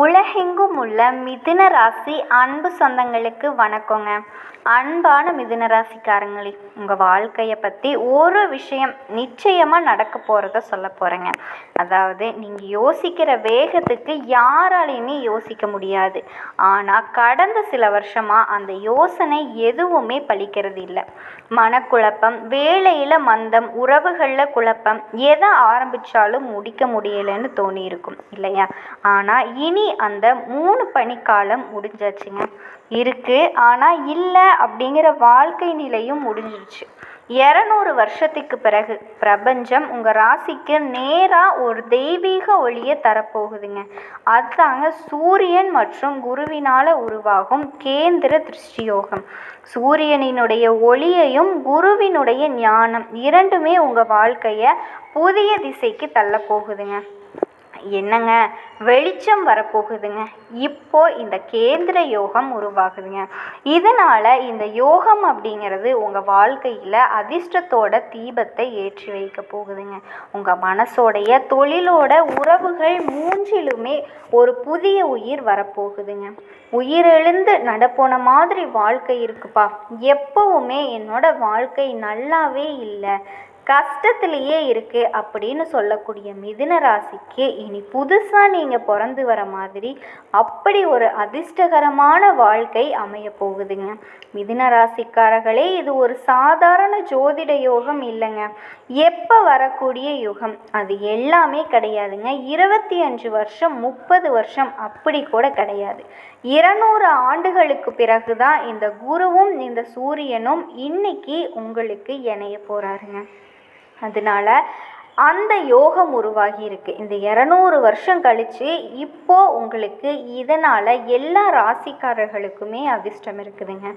உலகெங்கும் உள்ள மிதுன ராசி அன்பு சொந்தங்களுக்கு வணக்கங்க. அன்பான மிதுன ராசிக்காரங்களே உங்கள் வாழ்க்கையை பற்றி ஒரு விஷயம் நிச்சயமாக நடக்க போகிறத சொல்ல போகிறேங்க அதாவது நீங்கள் யோசிக்கிற வேகத்துக்கு யாராலையுமே யோசிக்க முடியாது. ஆனால் கடந்த சில வருஷமாக அந்த யோசனை எதுவுமே பழிக்கிறது இல்லை. மனக்குழப்பம் வேலையில் மந்தம் உறவுகளில் குழப்பம் எதை ஆரம்பித்தாலும் முடிக்க முடியலைன்னு தோணியிருக்கும் இல்லையா? ஆனால் இனி அந்த மூணு பனிக்காலம் முடிஞ்சாச்சுங்க. இருக்கு. ஆனால் இல்லை அப்படிங்கிற வாழ்க்கை நிலையும் முடிஞ்சிருச்சு. இரநூறு வருஷத்துக்கு பிறகு பிரபஞ்சம் உங்கள் ராசிக்கு நேராக ஒரு தெய்வீக ஒளியை தரப்போகுதுங்க. அதுதாங்க சூரியன் மற்றும் குருவினால் உருவாகும் கேந்திர திருஷ்டியோகம். சூரியனினுடைய ஒளியையும் குருவினுடைய ஞானம் இரண்டுமே உங்கள் வாழ்க்கையை புதிய திசைக்கு தள்ள போகுதுங்க என்னங்க? வெளிச்சம் வரப்போகுதுங்க. இப்போ இந்த கேந்திர யோகம் உருவாகுதுங்க. இதனால் இந்த யோகம் அப்படிங்கிறது உங்கள் வாழ்க்கையில் அதிர்ஷ்டத்தோட தீபத்தை ஏற்றி வைக்க போகுதுங்க. உங்கள் மனசோடைய தொழிலோட உறவுகள் மூன்றிலுமே ஒரு புதிய உயிர் வரப்போகுதுங்க. உயிரெழுந்து நடப்போன மாதிரி வாழ்க்கை இருக்குப்பா. எப்பவுமே என்னோட வாழ்க்கை நல்லாவே இல்லை. கஷ்டத்திலேயே இருக்குது அப்படின்னு சொல்லக்கூடிய மிதுன ராசிக்கு இனி புதுசாக நீங்கள் பிறந்து வர மாதிரி அப்படி ஒரு அதிர்ஷ்டகரமான வாழ்க்கை அமைய போகுதுங்க. மிதுன ராசிக்காரர்களே இது ஒரு சாதாரண ஜோதிட யோகம் இல்லைங்க. எப்போ வரக்கூடிய யுகம்? அது எல்லாமே கிடையாதுங்க. இருபத்தி அஞ்சு வருஷம் முப்பது வருஷம் அப்படி கூட கிடையாது. இருநூறு ஆண்டுகளுக்கு பிறகு தான் இந்த குருவும் இந்த சூரியனும் இன்னைக்கு உங்களுக்கு இணைய போகிறாருங்க அதனால அந்த யோகம் உருவாகி இருக்கு. இந்த இரநூறு வருஷம் கழிச்சு இப்போ உங்களுக்கு இதனால் எல்லா ராசிக்காரர்களுக்குமே அதிர்ஷ்டம் இருக்குதுங்க.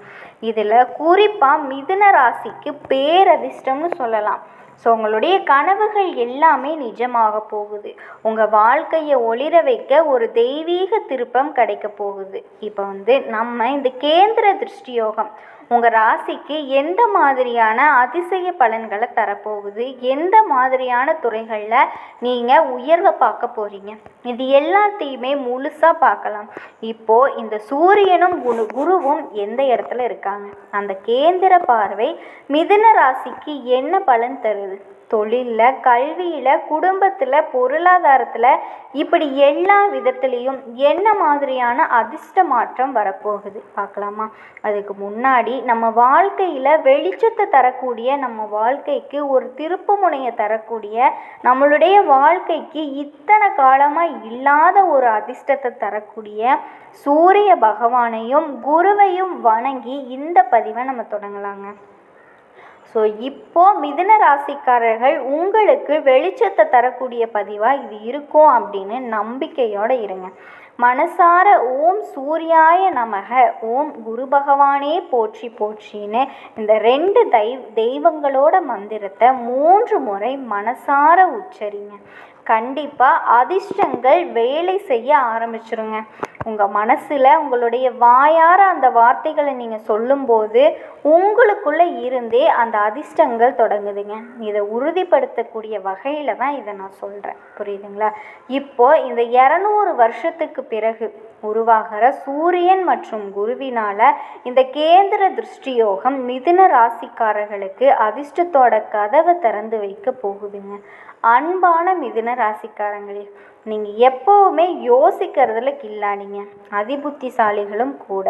இதில் குறிப்பாக மிதுன ராசிக்கு பேரதிர்ஷ்டம்னு சொல்லலாம். ஸோ உங்களுடைய கனவுகள் எல்லாமே நிஜமாக போகுது. உங்கள் வாழ்க்கையை ஒளிர வைக்க ஒரு தெய்வீக திருப்பம் கிடைக்க போகுது. இப்போ வந்து நம்ம இந்த கேந்திர திருஷ்டி யோகம் உங்கள் ராசிக்கு எந்த மாதிரியான அதிசய பலன்களை தரப்போகுது? எந்த மாதிரியான துறைகளில் நீங்கள் உயர்வை பார்க்க போகிறீங்க இது எல்லாத்தையுமே முழுசாக பார்க்கலாம். இப்போது இந்த சூரியனும் குரு குருவும் எந்த இடத்துல இருக்காங்க? அந்த கேந்திர பார்வை மிதுன ராசிக்கு என்ன பலன் தருது? தொழிலில் கல்வியில் குடும்பத்தில் பொருளாதாரத்தில் இப்படி எல்லா விதத்துலேயும் என்ன மாதிரியான அதிர்ஷ்ட மாற்றம் வரப்போகுது பார்க்கலாமா? அதுக்கு முன்னாடி நம்ம வாழ்க்கையில் வெளிச்சத்தை தரக்கூடிய நம்ம வாழ்க்கைக்கு ஒரு திருப்பு முனையை தரக்கூடிய நம்மளுடைய வாழ்க்கைக்கு இத்தனை காலமாக இல்லாத ஒரு அதிர்ஷ்டத்தை தரக்கூடிய சூரிய பகவானையும் குருவையும் வணங்கி இந்த பதிவை நம்ம தொடங்கலாங்க. ஸோ இப்போ மிதுன ராசிக்காரர்கள் உங்களுக்கு வெளிச்சத்தை தரக்கூடிய பதிவாக இது இருக்கும் அப்படின்னு நம்பிக்கையோடு இருங்க. மனசார ஓம் சூர்யாய நமக ஓம் குரு பகவானே போற்றி போற்றின்னு இந்த ரெண்டு தெய்வ தெய்வங்களோட மந்திரத்தை மூன்று முறை மனசார உச்சரிங்க. கண்டிப்பாக அதிர்ஷ்டங்கள் வேலை செய்ய ஆரம்பிச்சிருங்க. உங்கள் மனசில் உங்களுடைய வாயார அந்த வார்த்தைகளை நீங்கள் சொல்லும்போது உங்களுக்குள்ளே இருந்தே அந்த அதிர்ஷ்டங்கள் தொடங்குதுங்க. இதை உறுதிப்படுத்தக்கூடிய வகையில் தான் இதை நான் சொல்கிறேன் புரியுதுங்களா? இப்போது இந்த இரநூறு வருஷத்துக்கு பிறகு உருவாகிற சூரியன் மற்றும் குருவினால் இந்த கேந்திர திருஷ்டியோகம் மிதுன ராசிக்காரர்களுக்கு அதிர்ஷ்டத்தோட கதவை திறந்து வைக்க போகுதுங்க. அன்பான மிதுன ராசிக்காரங்களே நீங்கள் எப்போவுமே யோசிக்கிறதுல கில்லாடிங்க. அதிபுத்திசாலிகளும் கூட.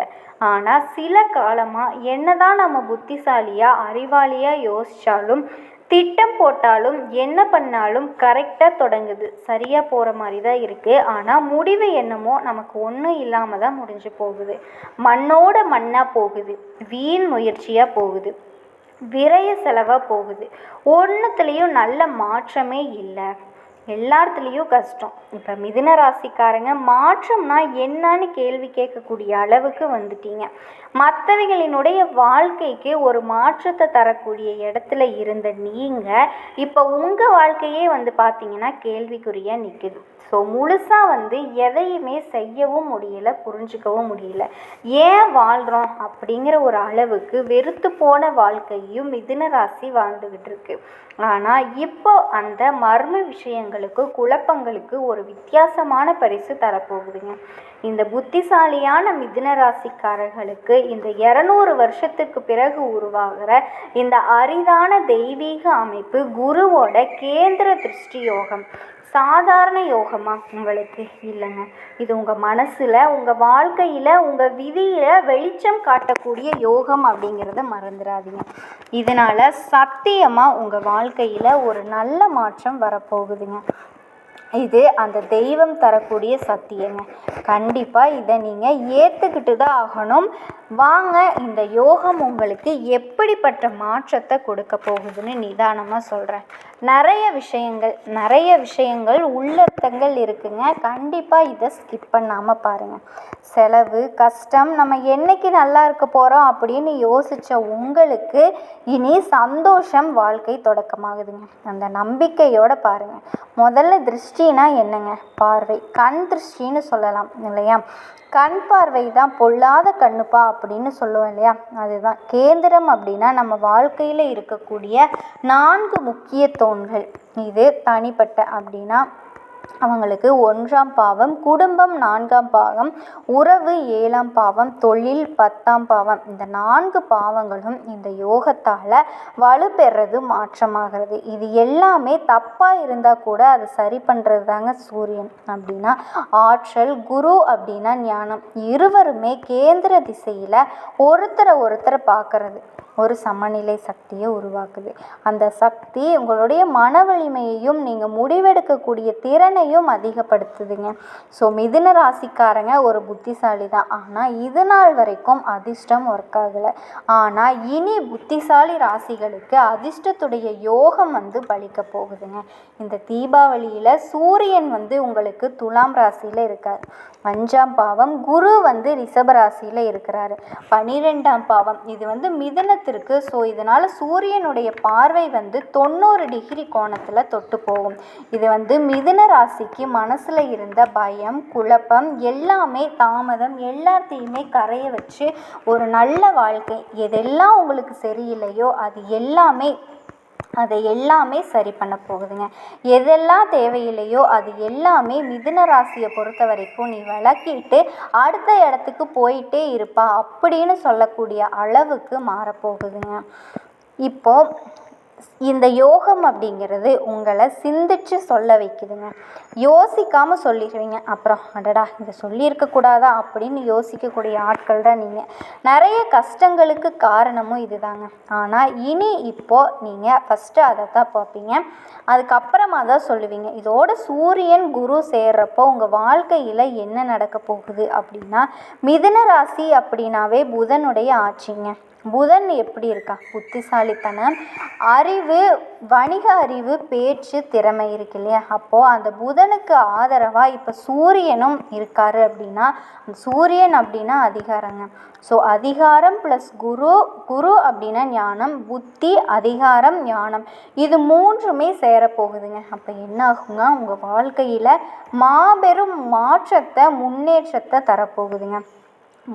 ஆனால் சில காலமாக என்னதான் நம்ம புத்திசாலியாக அறிவாளியாக யோசித்தாலும் திட்டம் போட்டாலும் என்ன பண்ணாலும் கரெக்டாக தொடங்குது. சரியாக போகிற மாதிரி தான் இருக்குது ஆனால் முடிவு என்னமோ நமக்கு ஒன்றும் இல்லாமல் தான் முடிஞ்சு போகுது. மண்ணோட மண்ணாக போகுது. வீண் முயற்சியாக போகுது. விரைய செலவாக போகுது. ஒன்றுத்துலேயும் நல்ல மாற்றமே இல்லை. எல்லாத்துலேயும் கஷ்டம். இப்போ மிதுன ராசிக்காரங்க மாற்றம்னா என்னன்னு கேள்வி கேட்கக்கூடிய அளவுக்கு வந்துட்டீங்க. மற்றவைகளினுடைய வாழ்க்கைக்கு ஒரு மாற்றத்தை தரக்கூடிய இடத்துல இருந்த நீங்கள் இப்போ உங்கள் வாழ்க்கையே வந்து பார்த்தீங்கன்னா கேள்விக்குறியாக நிற்குது ஸோ முழுசாக வந்து எதையுமே செய்யவும் முடியல புரிஞ்சுக்கவும் முடியல. ஏன் வாழ்கிறோம் அப்படிங்கிற ஒரு அளவுக்கு வெறுத்து போன வாழ்க்கையும் மிதுன ராசி வாழ்ந்துக்கிட்டு இருக்கு. ஆனால் இப்போ அந்த மர்ம விஷயங்கள் சந்தங்களுக்கு குழப்பங்களுக்கு ஒரு வித்தியாசமான பரிசு தரப்போகுதுங்க. இந்த புத்திசாலியான மிதுன ராசிக்காரர்களுக்கு இந்த இரநூறு வருஷத்துக்கு பிறகு உருவாகிற இந்த அரிதான தெய்வீக அமைப்பு குருவோட கேந்திர திருஷ்டி யோகம். சாதாரண யோகமா உங்களுக்கு இல்லைங்க. இது உங்கள் மனசில் உங்கள் வாழ்க்கையில் உங்கள் விதியில் வெளிச்சம் காட்டக்கூடிய யோகம் அப்படிங்கிறத மறந்துடாதீங்க. இதனால் சத்தியமாக உங்கள் வாழ்க்கையில் ஒரு நல்ல மாற்றம் வரப்போகுதுங்க. இது அந்த தெய்வம் தரக்கூடிய சத்தியங்க. கண்டிப்பாக இதை நீங்கள் ஏற்றுக்கிட்டு தான் ஆகணும். வாங்க இந்த யோகம் உங்களுக்கு எப்படிப்பட்ட மாற்றத்தை கொடுக்க போகுதுன்னு நிதானமாக சொல்கிறேன் நிறைய விஷயங்கள் நிறைய விஷயங்கள் உள்ளர்த்தங்கள் இருக்குங்க. கண்டிப்பாக இதை ஸ்கிப் பண்ணாமல் பாருங்கள் செலவு கஷ்டம் நம்ம என்னைக்கு நல்லா இருக்க போகிறோம் அப்படின்னு யோசித்த உங்களுக்கு இனி சந்தோஷம் வாழ்க்கை தொடக்கமாகுதுங்க. அந்த நம்பிக்கையோடு பாருங்கள் முதல்ல திருஷ்டினா என்னங்க? பார்வை. கண் திருஷ்டின்னு சொல்லலாம் இல்லையா? கண் பார்வை தான் பொல்லாத கண்ணுப்பா அப்படின்னு சொல்லுவோம் இல்லையா? அதுதான். கேந்திரம் அப்படின்னா நம்ம வாழ்க்கையில் இருக்கக்கூடிய நான்கு முக்கிய தோண்கள் இது தனிப்பட்ட அப்படின்னா அவங்களுக்கு ஒன்றாம் பாவம் குடும்பம் நான்காம் பாவம் உறவு ஏழாம் பாவம் தொழில் பத்தாம் பாவம். இந்த நான்கு பாவங்களும் இந்த யோகத்தால் வலுப்பெறது மாற்றமாகிறது. இது எல்லாமே தப்பாக இருந்தால் கூட அதை சரி பண்ணுறது தாங்க சூரியன். அப்படின்னா ஆற்றல் குரு அப்படின்னா ஞானம். இருவருமே கேந்திர திசையில் ஒருத்தரை ஒருத்தரை பார்க்கறது. ஒரு சமநிலை சக்தியை உருவாக்குது. அந்த சக்தி உங்களுடைய மன வலிமையையும் நீங்கள் முடிவெடுக்கக்கூடிய திறனையும் அதிகப்படுத்துதுங்க. ஸோ மிதுன ராசிக்காரங்க ஒரு புத்திசாலி தான் ஆனால் இது நாள் வரைக்கும் அதிர்ஷ்டம் ஒர்க் ஆகலை. ஆனால் இனி புத்திசாலி ராசிகளுக்கு அதிர்ஷ்டத்துடைய யோகம் வந்து பலிக்க போகுதுங்க. இந்த தீபாவளியில் சூரியன் வந்து உங்களுக்கு துலாம் ராசியில் இருக்கார். அஞ்சாம் பாவம் குரு வந்து ரிஷப ராசியில் இருக்கிறாரு. பனிரெண்டாம் பாவம் இது வந்து மிதனத்திற்கு ஸோ இதனால் சூரியனுடைய பார்வை வந்து தொண்ணூறு டிகிரி கோணத்தில் தொட்டு போகும். இது வந்து மிதுன ராசிக்கு மனசில் இருந்த பயம் குழப்பம் எல்லாமே தாமதம் எல்லாத்தையுமே கரைய வச்சு ஒரு நல்ல வாழ்க்கை. எதெல்லாம் உங்களுக்கு சரியில்லையோ அது எல்லாமே அதை எல்லாமே சரி பண்ண போகுதுங்க. எதெல்லாம் தேவையில்லையோ அது எல்லாமே மிதுன ராசியை பொறுத்த வரைக்கும் நீ விளக்கிட்டு அடுத்த இடத்துக்கு போயிட்டே இருப்பா அப்படின்னு சொல்லக்கூடிய அளவுக்கு மாறப்போகுதுங்க இப்போது இந்த யோகம் அப்படிங்கிறது உங்களை சிந்திச்சு சொல்ல வைக்குதுங்க. யோசிக்காமல் சொல்லிடுவீங்க. அப்புறம் அடடா இதை சொல்லியிருக்கக்கூடாதா அப்படின்னு யோசிக்கக்கூடிய ஆட்கள் தான் நீங்கள் நிறைய கஷ்டங்களுக்கு காரணமும் இதுதாங்க. ஆனால் இனி இப்போது நீங்கள் ஃபஸ்ட்டு அதை தான் பார்ப்பீங்க. அதுக்கப்புறமா தான் சொல்லுவீங்க. இதோட சூரியன் குரு சேர்றப்போ உங்கள் வாழ்க்கையில் என்ன நடக்க போகுது அப்படின்னா மிதுன ராசி அப்படின்னாவே புதனுடைய ஆட்சிங்க. புதன் எப்படி இருக்கா? புத்திசாலித்தனம் அறிவு வணிக அறிவு பேச்சு திறமை இருக்கு இல்லையா? அப்போது அந்த புதனுக்கு ஆதரவாக இப்போ சூரியனும் இருக்காரு அப்படின்னா சூரியன் அப்படின்னா அதிகாரங்க. ஸோ அதிகாரம் ப்ளஸ் குரு குரு அப்படின்னா ஞானம் புத்தி அதிகாரம் ஞானம். இது மூன்றுமே சேரப்போகுதுங்க. அப்போ என்ன ஆகுங்க? உங்கள் வாழ்க்கையில் மாபெரும் மாற்றத்தை முன்னேற்றத்தை தரப்போகுதுங்க.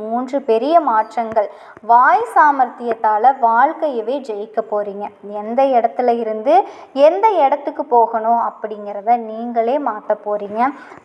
மூன்று பெரிய மாற்றங்கள். வாய் சாமர்த்தியத்தால் வாழ்க்கையவே ஜெயிக்க போகிறீங்க எந்த இடத்துல இருந்து எந்த இடத்துக்கு போகணும் அப்படிங்கிறத நீங்களே மாற்ற போகிறீங்க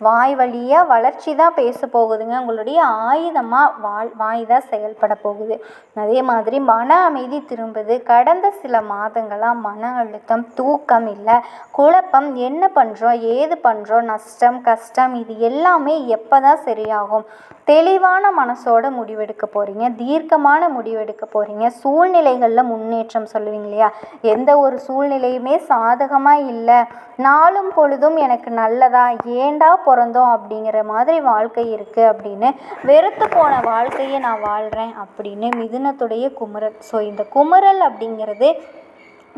வாய் வழியாக வளர்ச்சி தான் பேச போகுதுங்க. உங்களுடைய ஆயுதமாக வாழ் வாய் தான் செயல்பட போகுது. அதே மாதிரி மன அமைதி திரும்புது. கடந்த சில மாதங்களாக மன அழுத்தம் தூக்கம் இல்லை. குழப்பம் என்ன பண்ணுறோம் ஏது பண்ணுறோம் நஷ்டம் கஷ்டம் இது எல்லாமே எப்போ தான் சரியாகும்? தெளிவான மனசோட முடிவெடுக்க போகிறீங்க தீர்க்கமான முடிவெடுக்க போகிறீங்க சூழ்நிலைகளில் முன்னேற்றம் சொல்லுவீங்க இல்லையா? எந்த ஒரு சூழ்நிலையுமே சாதகமாக இல்லை. நாளும் பொழுதும் எனக்கு நல்லதா? ஏண்டா பிறந்தோம் அப்படிங்கிற மாதிரி வாழ்க்கை இருக்குது அப்படின்னு வெறுத்து போன வாழ்க்கையை நான் வாழ்கிறேன் அப்படின்னு மிதுனத்துடைய குமரல் ஸோ இந்த குமரல் அப்படிங்கிறது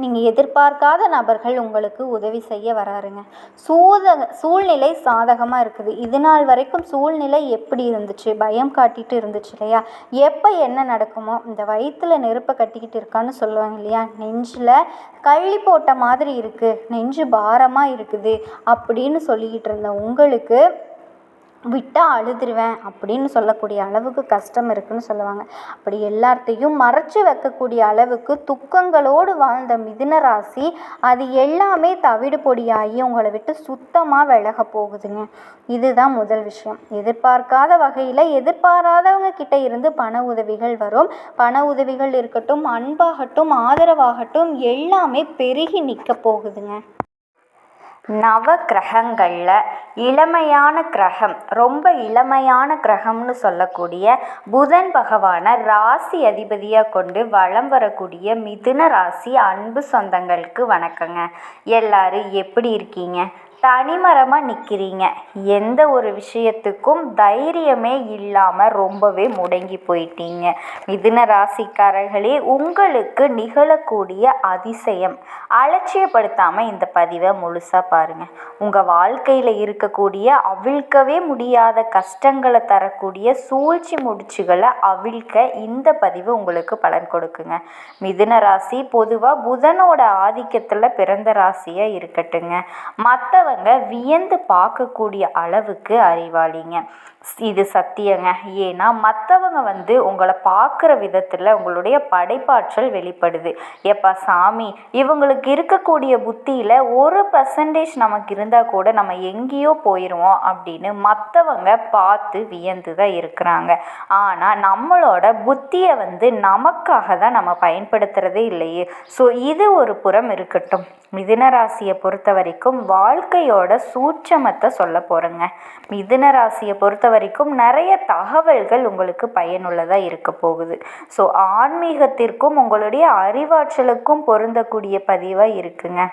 நீங்கள் எதிர்பார்க்காத நபர்கள் உங்களுக்கு உதவி செய்ய வராருங்க. சூதக சூழ்நிலை சாதகமாக இருக்குது. இது நாள் வரைக்கும் சூழ்நிலை எப்படி இருந்துச்சு? பயம் காட்டிட்டு இருந்துச்சு இல்லையா? எப்போ என்ன நடக்குமோ இந்த வயிற்றில் நெருப்பை கட்டிக்கிட்டு இருக்கான்னு சொல்லுவாங்க இல்லையா? நெஞ்சில் கள்ளி போட்ட மாதிரி இருக்குது நெஞ்சு பாரமாக இருக்குது. அப்படின்னு சொல்லிக்கிட்டு இருந்த உங்களுக்கு விட்டால் அழுதுருவேன் அப்படின்னு சொல்லக்கூடிய அளவுக்கு கஷ்டம் இருக்குன்னு சொல்லுவாங்க. அப்படி எல்லாத்தையும் மறைச்சி வைக்கக்கூடிய அளவுக்கு துக்கங்களோடு வாழ்ந்த மிதுன ராசி அது எல்லாமே தவிடு பொடியாகி உங்களை விட்டு சுத்தமாக விலக போகுதுங்க. இதுதான் முதல் விஷயம். எதிர்பார்க்காத வகையில் எதிர்பாராதவங்க கிட்ட இருந்து பண உதவிகள் வரும். பண உதவிகள் இருக்கட்டும் அன்பாகட்டும் ஆதரவாகட்டும் எல்லாமே பெருகி நிற்க போகுதுங்க. நவ கிரகங்களில் இளமையான கிரகம் ரொம்ப இளமையான கிரகம்னு சொல்லக்கூடிய புதன் பகவானை ராசி அதிபதியாக கொண்டு வலம் வரக்கூடிய மிதுன ராசி அன்பு சொந்தங்களுக்கு வணக்கங்க. எல்லாரும் எப்படி இருக்கீங்க? தனிமரமாக நிற்கிறீங்க எந்த ஒரு விஷயத்துக்கும் தைரியமே இல்லாமல் ரொம்பவே முடங்கி போயிட்டீங்க. மிதுன ராசிக்காரர்களே உங்களுக்கு நிகழக்கூடிய அதிசயம். அலட்சியப்படுத்தாமல் இந்த பதிவை முழுசாக பாருங்கள் உங்கள் வாழ்க்கையில் இருக்கக்கூடிய அவிழ்க்கவே முடியாத கஷ்டங்களை தரக்கூடிய சூழ்ச்சி முடிச்சுகளை அவிழ்க்க இந்த பதிவு உங்களுக்கு பலன் கொடுக்குங்க. மிதுன ராசி பொதுவாக புதனோட ஆதிக்கத்தில் பிறந்த ராசியாக இருக்கட்டுங்க. மற்ற மற்றவங்க வியந்து பார்க்கக்கூடிய அளவுக்கு அறிவாளிங்க. இது சத்தியங்க. ஏன்னா மற்றவங்க வந்து உங்களை பார்க்குற விதத்தில் உங்களுடைய படைப்பாற்றல் வெளிப்படுது. எப்பா சாமி இவங்களுக்கு இருக்கக்கூடிய புத்தியில் ஒரு பர்சன்டேஜ் நமக்கு இருந்தால் கூட நம்ம எங்கேயோ போயிடுவோம் அப்படின்னு மற்றவங்க பார்த்து வியந்து தான் இருக்கிறாங்க. ஆனால் நம்மளோட புத்தியை வந்து நமக்காக தான் நம்ம பயன்படுத்துகிறதே இல்லையே. ஸோ இது ஒரு புறம் இருக்கட்டும். மிதுன ராசியை பொறுத்த வரைக்கும் வாழ்க்கை வாழ்க்கையோட சூட்சமத்தை சொல்ல போகிறேங்க மிதுன ராசியை பொறுத்த வரைக்கும் நிறைய தகவல்கள் உங்களுக்கு பயனுள்ளதாக இருக்க போகுது. ஸோ ஆன்மீகத்திற்கும் உங்களுடைய அறிவாற்றலுக்கும் பொருந்தக்கூடிய பதிவாக இருக்குங்க.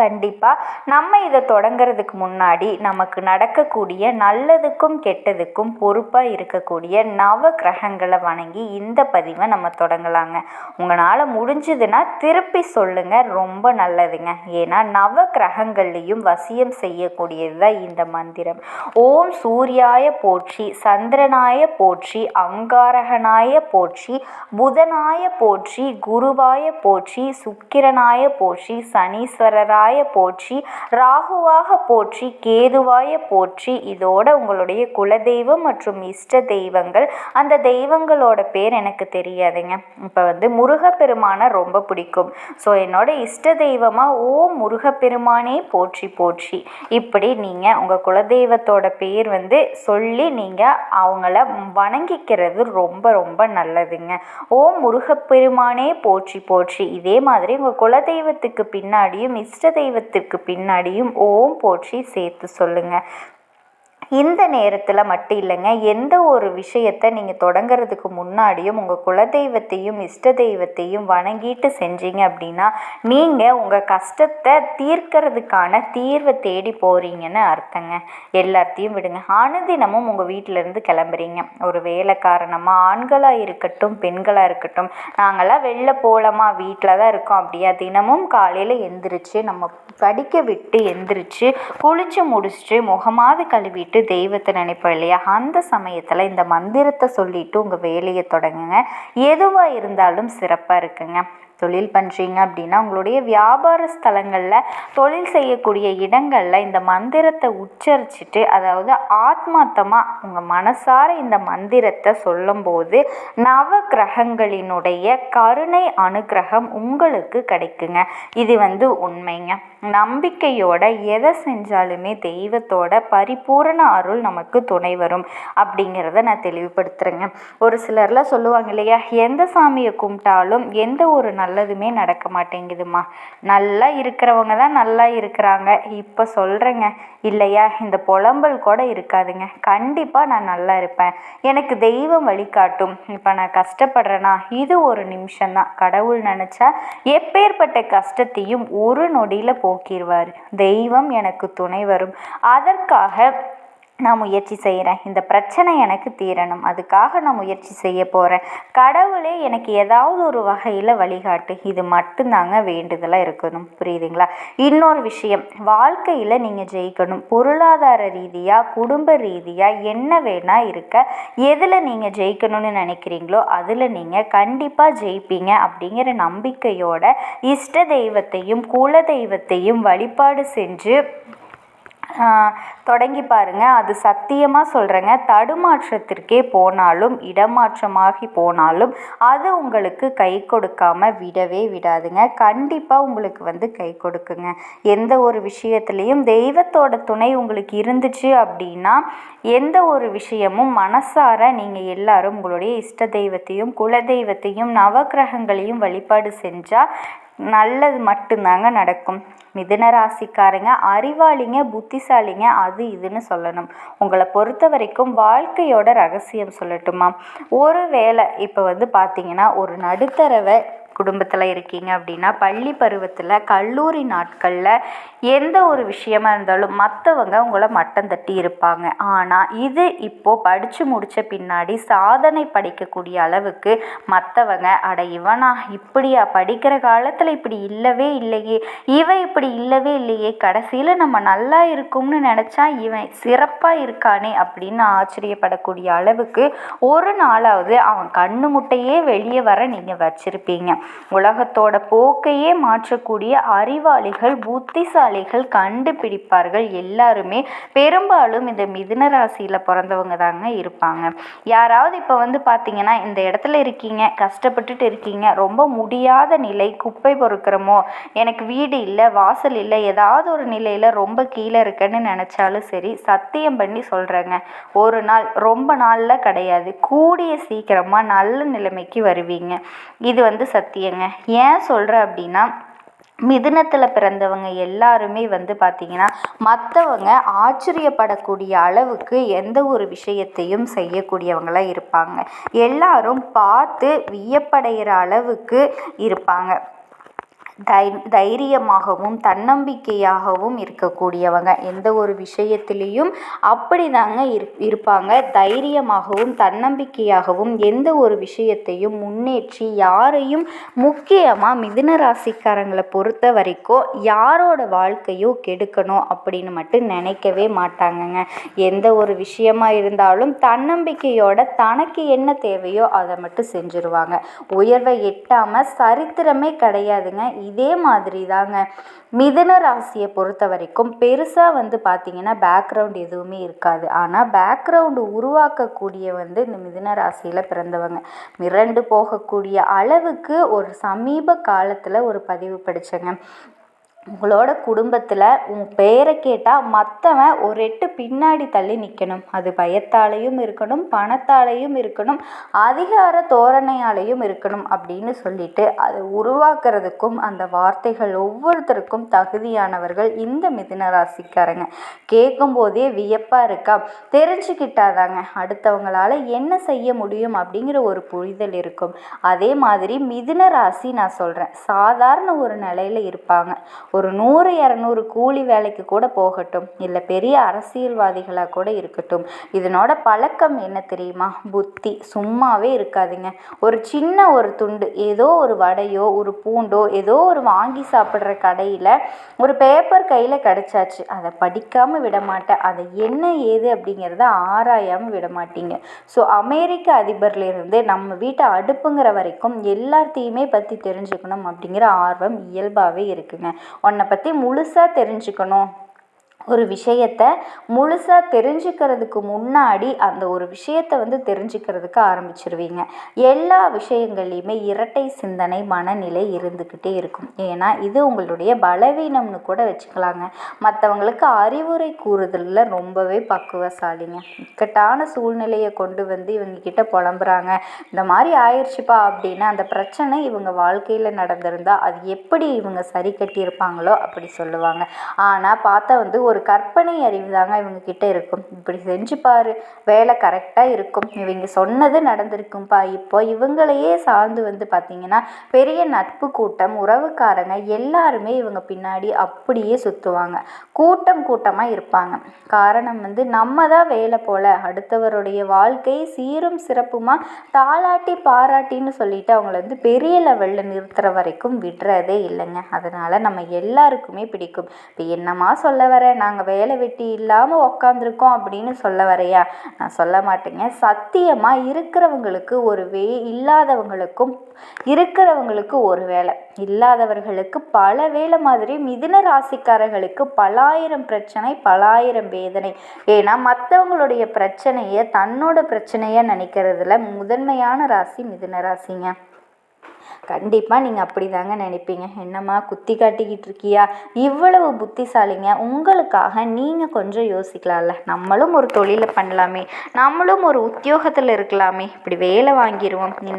கண்டிப்பாக நம்ம இதை தொடங்கிறதுக்கு முன்னாடி நமக்கு நடக்கக்கூடிய நல்லதுக்கும் கெட்டதுக்கும் பொறுப்பாக இருக்கக்கூடிய நவ கிரகங்களை வணங்கி இந்த பதிவை நம்ம தொடங்கலாங்க. உங்களால் முடிஞ்சதுன்னா திருப்பி சொல்லுங்கள் ரொம்ப நல்லதுங்க. ஏன்னா நவ கிரகங்கள்லேயும் வசியம் செய்யக்கூடியது தான் இந்த மந்திரம். ஓம் சூர்யாய போற்றி சந்திரனாய போற்றி அங்காரகனாய போற்றி புதனாய போற்றி குருவாய போற்றி சுக்கிரனாய போற்றி சனீஸ்வரராய ராகுவாய போற்றி ராகுவாக போற்றி கேதுவாய போற்றி. இதோட உங்களுடைய குலதெய்வம் மற்றும் இஷ்ட தெய்வங்கள். அந்த தெய்வங்களோட பேர் எனக்கு தெரியாதுங்க. இப்போ வந்து முருகப்பெருமானை ரொம்ப பிடிக்கும். ஸோ என்னோட இஷ்ட தெய்வமாக ஓ முருகப்பெருமானே போற்றி போற்றி. இப்படி நீங்கள் உங்கள் குலதெய்வத்தோட பேர் வந்து சொல்லி நீங்கள் அவங்கள வணங்கிக்கிறது ரொம்ப ரொம்ப நல்லதுங்க. ஓ முருகப்பெருமானே போற்றி போற்றி. இதே மாதிரி உங்கள் குலதெய்வத்துக்கு பின்னாடியும் இஷ்ட தெய்வத்திற்கு பின்னாடியும் ஓம் போற்றி சேர்த்து சொல்லுங்கள் இந்த நேரத்தில் மட்டும் இல்லைங்க எந்த ஒரு விஷயத்தை நீங்கள் தொடங்கிறதுக்கு முன்னாடியும் உங்கள் குலதெய்வத்தையும் இஷ்ட தெய்வத்தையும் வணங்கிட்டு செஞ்சீங்க அப்படின்னா நீங்கள் உங்கள் கஷ்டத்தை தீர்க்கறதுக்கான தீர்வை தேடி போகிறீங்கன்னு அர்த்தங்க. எல்லாத்தையும் விடுங்க. அனுதினமும் உங்கள் வீட்டிலேருந்து கிளம்புறீங்க. ஒரு வேலை காரணமாக ஆண்களாக இருக்கட்டும் பெண்களாக இருக்கட்டும் நாங்களாம் வெளில போகலாமா வீட்டில் தான் இருக்கோம் அப்படியா? தினமும் காலையில் எந்திரிச்சு நம்ம படிக்க விட்டு எந்திரிச்சு குளித்து முடிச்சுட்டு முகமாவது கழுவிட்டு தெய்வத்தை நினைப்போம் இல்லையா? அந்த சமயத்தில் இந்த மந்திரத்தை சொல்லிவிட்டு உங்கள் வேலையை தொடங்குங்க. எதுவாக இருந்தாலும் சிறப்பாக இருக்குங்க. தொழில் பண்ணுறீங்க அப்படின்னா உங்களுடைய வியாபார ஸ்தலங்களில் தொழில் செய்யக்கூடிய இடங்களில் இந்த மந்திரத்தை உச்சரிச்சுட்டு அதாவது ஆத்மார்த்தமாக உங்கள் மனசார இந்த மந்திரத்தை சொல்லும்போது நவ கிரகங்களினுடைய கருணை அனுகிரகம் உங்களுக்கு கிடைக்குங்க. இது வந்து உண்மைங்க. நம்பிக்கையோட எதை செஞ்சாலுமே தெய்வத்தோட பரிபூரண அருள் நமக்கு துணை வரும் அப்படிங்கிறத நான் தெளிவுபடுத்துகிறேங்க ஒரு சிலர்லாம் சொல்லுவாங்க இல்லையா எந்த சாமியை கும்பிட்டாலும் எந்த ஒரு நல்லதுமே நடக்க மாட்டேங்குதுமா நல்லா இருக்கிறவங்க தான் நல்லா இருக்கிறாங்க. இப்போ சொல்கிறேங்க இல்லையா இந்த புலம்பல் கூட இருக்காதுங்க. கண்டிப்பாக நான் நல்லா இருப்பேன். எனக்கு தெய்வம் வழிகாட்டும். இப்போ நான் கஷ்டப்படுறேன்னா இது ஒரு நிமிஷம்தான். கடவுள் நினச்சா எப்பேற்பட்ட கஷ்டத்தையும் ஒரு நொடியில் போ போக்கிடுவார். தெய்வம் எனக்கு துணை வரும். அதற்காக நான் முயற்சி செய்கிறேன் இந்த பிரச்சனை எனக்கு தீரணும். அதுக்காக நான் முயற்சி செய்ய போகிறேன் கடவுளே எனக்கு ஏதாவது ஒரு வகையில் வழிகாட்டு. இது மட்டும்தாங்க வேண்டுதலாக இருக்கணும். புரியுதுங்களா? இன்னொரு விஷயம். வாழ்க்கையில் நீங்கள் ஜெயிக்கணும். பொருளாதார ரீதியாக குடும்ப ரீதியாக என்ன வேணால் இருக்க எதில் நீங்கள் ஜெயிக்கணும்னு நினைக்கிறீங்களோ அதில் நீங்கள் கண்டிப்பாக ஜெயிப்பீங்க அப்படிங்கிற நம்பிக்கையோட இஷ்ட தெய்வத்தையும் குல தெய்வத்தையும் வழிபாடு செஞ்சு தொடங்கி பாருங்கள் அது சத்தியமாக சொல்கிறேங்க தடுமாற்றத்திற்கே போனாலும் இடமாற்றமாகி போனாலும் அது உங்களுக்கு கை கொடுக்காமல் விடவே விடாதுங்க. கண்டிப்பாக உங்களுக்கு வந்து கை கொடுக்குங்க. எந்த ஒரு விஷயத்துலேயும் தெய்வத்தோட துணை உங்களுக்கு இருந்துச்சு அப்படின்னா எந்த ஒரு விஷயமும் மனசார நீங்கள் எல்லாரும் உங்களுடைய இஷ்ட தெய்வத்தையும் குல தெய்வத்தையும் நவக்கிரகங்களையும் வழிபாடு செஞ்சால் நல்லது மட்டும்தாங்க நடக்கும். மிதுன ராசிக்காரங்க அறிவாளிங்க புத்திசாலிங்க அது இதுன்னு சொல்லணும். உங்களை பொறுத்த வரைக்கும் வாழ்க்கையோட ரகசியம் சொல்லட்டுமா? ஒரு வேளை இப்போ வந்து பார்த்தீங்கன்னா ஒரு நடுத்தரவை குடும்பத்தில் இருக்கீங்க அப்படின்னா பள்ளி பருவத்தில் கல்லூரி நாட்களில் எந்த ஒரு விஷயமா இருந்தாலும் மற்றவங்க உங்களை மட்டம் தட்டி இருப்பாங்க. ஆனால் இது இப்போது படித்து முடித்த பின்னாடி சாதனை படிக்கக்கூடிய அளவுக்கு மற்றவங்க அட இவனா இப்படியா படிக்கிற காலத்தில் இப்படி இல்லவே இல்லையே இவன் இப்படி இல்லவே இல்லையே கடைசியில் நம்ம நல்லா இருக்கும்னு நினச்சா இவன் சிறப்பாக இருக்கானே அப்படின்னு ஆச்சரியப்படக்கூடிய அளவுக்கு ஒரு நாளாவது அவன் கண்ணு முட்டையே வெளியே வர நீங்கள் வச்சுருப்பீங்க. உலகத்தோட போக்கையே மாற்றக்கூடிய அறிவாளிகள் புத்திசாலிகள் கண்டுபிடிப்பார்கள் எல்லாருமே. பெரும்பாலும் இந்த மிதுன ராசியில் பிறந்தவங்க தாங்க இருப்பாங்க. யாராவது இப்போ வந்து பார்த்தீங்கன்னா இந்த இடத்துல இருக்கீங்க கஷ்டப்பட்டுட்டு இருக்கீங்க ரொம்ப முடியாத நிலை குப்பை பொறுக்கிறமோ எனக்கு வீடு இல்லை வாசல் இல்லை ஏதாவது ஒரு நிலையில் ரொம்ப கீழே இருக்கேன்னு நினச்சாலும் சரி சத்தியம் பண்ணி சொல்கிறேங்க ஒரு நாள் ரொம்ப நாளில் கிடையாது. கூடிய சீக்கிரமாக நல்ல நிலைமைக்கு வருவீங்க. இது வந்து சத்தியங்க ஏன் சொல்கிறேன் அப்படின்னா மிதுனத்தில் பிறந்தவங்க எல்லாருமே வந்து பார்த்திங்கன்னா மற்றவங்க ஆச்சரியப்படக்கூடிய அளவுக்கு எந்த ஒரு விஷயத்தையும் செய்யக்கூடியவங்களாக இருப்பாங்க. எல்லாரும் பார்த்து வியப்படைகிற அளவுக்கு இருப்பாங்க. தை தைரியமாகவும் தன்னம்பிக்கையாகவும் இருக்கக்கூடியவங்க. எந்த ஒரு விஷயத்துலேயும் அப்படி தாங்க இரு இருப்பாங்க. தைரியமாகவும் தன்னம்பிக்கையாகவும் எந்த ஒரு விஷயத்தையும் முன்னேற்றி யாரையும் முக்கியமாக மிதுன ராசிக்காரங்களை பொறுத்த வரைக்கும் யாரோட வாழ்க்கையோ கெடுக்கணும் அப்படின்னு மட்டும் நினைக்கவே மாட்டாங்கங்க. எந்த ஒரு விஷயமா இருந்தாலும் தன்னம்பிக்கையோட தனக்கு என்ன தேவையோ அதை மட்டும் செஞ்சுருவாங்க. உயர்வை எட்டாமல் சரித்திரமே கிடையாதுங்க. இதே மாதிரி தாங்க மிதுன ராசியை பொறுத்த வரைக்கும் பெருசாக வந்து பார்த்திங்கன்னா பேக்ரவுண்ட் எதுவுமே இருக்காது. ஆனால் பேக்ரவுண்டு உருவாக்கக்கூடிய வந்து இந்த மிதுன ராசியில் பிறந்தவங்க. மிரண்டு போகக்கூடிய அளவுக்கு ஒரு சமீப காலத்தில் ஒரு பதிவு படித்தேங்க உங்களோட குடும்பத்தில் உன் பேரை கேட்டால் மற்றவன் ஒரு எட்டு பின்னாடி தள்ளி நிற்கணும் அது பயத்தாலையும் இருக்கணும் பணத்தாலையும் இருக்கணும் அதிகார தோரணையாலையும் இருக்கணும் அப்படின்னு சொல்லிட்டு அதை உருவாக்குறதுக்கும் அந்த வார்த்தைகள் ஒவ்வொருத்தருக்கும் தகுதியானவர்கள் இந்த மிதுன ராசிக்காரங்க. கேட்கும்போதே வியப்பாக இருக்கா? தெரிஞ்சுக்கிட்டாதாங்க. அடுத்தவங்களால என்ன செய்ய முடியும் அப்படிங்கிற ஒரு புரிதல் இருக்கும். அதே மாதிரி மிதுன ராசி நான் சொல்கிறேன் சாதாரண ஒரு நிலையில் இருப்பாங்க. ஒரு நூறு இரநூறு கூலி வேலைக்கு கூட போகட்டும். இல்லை பெரிய அரசியல்வாதிகளாக கூட இருக்கட்டும். இதனோட பழக்கம் என்ன தெரியுமா? புத்தி. சும்மாவே இருக்காதுங்க. ஒரு சின்ன ஒரு துண்டு ஏதோ ஒரு வடையோ ஒரு பூண்டோ ஏதோ ஒரு வாங்கி சாப்பிட்ற கடையில் ஒரு பேப்பர் கையில் கிடச்சாச்சு. அதை படிக்காமல் விட மாட்டேன். அதை என்ன ஏது அப்படிங்கிறத ஆராயாமல் விட மாட்டீங்க. ஸோ அமெரிக்க அதிபர்லேருந்து நம்ம வீட்டை அடுப்புங்கிற வரைக்கும் எல்லாத்தையுமே பற்றி தெரிஞ்சுக்கணும் அப்படிங்கிற ஆர்வம் இயல்பாகவே இருக்குங்க. உன்னை பற்றி முழுசாக தெரிஞ்சுக்கணும். ஒரு விஷயத்த முழுசாக தெரிஞ்சுக்கிறதுக்கு முன்னாடி அந்த ஒரு விஷயத்தை வந்து தெரிஞ்சுக்கிறதுக்கு ஆரம்பிச்சிருவீங்க. எல்லா விஷயங்கள்லையுமே இரட்டை சிந்தனை மனநிலை இருந்துக்கிட்டே இருக்கும். ஏன்னா இது உங்களுடைய பலவீனம்னு கூட வச்சுக்கலாங்க. மற்றவங்களுக்கு அறிவுரை கூறுதலில் ரொம்பவே பக்குவசாலிங்க. இக்கட்டான சூழ்நிலையை கொண்டு வந்து இவங்க கிட்ட புலம்புறாங்க. இந்த மாதிரி ஆயிடுச்சுப்பா அப்படின்னா அந்த பிரச்சனை இவங்க வாழ்க்கையில் நடந்திருந்தால் அது எப்படி இவங்க சரி கட்டியிருப்பாங்களோ அப்படி சொல்லுவாங்க. ஆனால் பார்த்தா வந்து ஒரு கற்பனை அறிவு தாங்க இவங்கக்கிட்ட இருக்கும். இப்படி செஞ்சு பாரு வேலை கரெக்டாக இருக்கும். இவங்க சொன்னது நடந்திருக்கும்ப்பா இப்போ இவங்களையே சார்ந்து வந்து பார்த்திங்கன்னா பெரிய நட்பு கூட்டம் உறவுக்காரங்க எல்லாருமே இவங்க பின்னாடி அப்படியே சுற்றுவாங்க கூட்டம் கூட்டமாக இருப்பாங்க. காரணம் வந்து நம்ம தான் வேலை போல். அடுத்தவருடைய வாழ்க்கை சீரும் சிறப்புமாக தாளாட்டி பாராட்டின்னு சொல்லிட்டு அவங்கள வந்து பெரிய லெவலில் நிறுத்துகிற வரைக்கும் விடுறதே இல்லைங்க. அதனால் நம்ம எல்லாருக்குமே பிடிக்கும். இப்போ என்னமா சொல்ல வர? நாங்கள் வேலை வெட்டி இல்லாமல் உக்காந்துருக்கோம் அப்படின்னு சொல்ல வரையா? நான் சொல்ல மாட்டேங்க. சத்தியமாக இருக்கிறவங்களுக்கு ஒரு வே இல்லாதவங்களுக்கும் இருக்கிறவங்களுக்கு ஒரு வேலை. இல்லாதவர்களுக்கு பல வேலை மாதிரி மிதுன ராசிக்காரர்களுக்கு பலாயிரம் பிரச்சனை பலாயிரம் வேதனை. ஏன்னா மற்றவங்களுடைய பிரச்சனையை தன்னோட பிரச்சனையாக நினைக்கிறதுல முதன்மையான ராசி மிதுன ராசிங்க. கண்டிப்பாக நீங்கள் அப்படி தாங்க நினைப்பீங்க. என்னம்மா குத்தி காட்டிக்கிட்டு இருக்கியா? இவ்வளவு புத்திசாலிங்க. உங்களுக்காக நீங்கள் கொஞ்சம் யோசிக்கலாம்ல. நம்மளும் ஒரு தொழிலை பண்ணலாமே. நம்மளும் ஒரு உத்தியோகத்தில் இருக்கலாமே. இப்படி வேலை வாங்கிடுவோம் இன்னைக்கு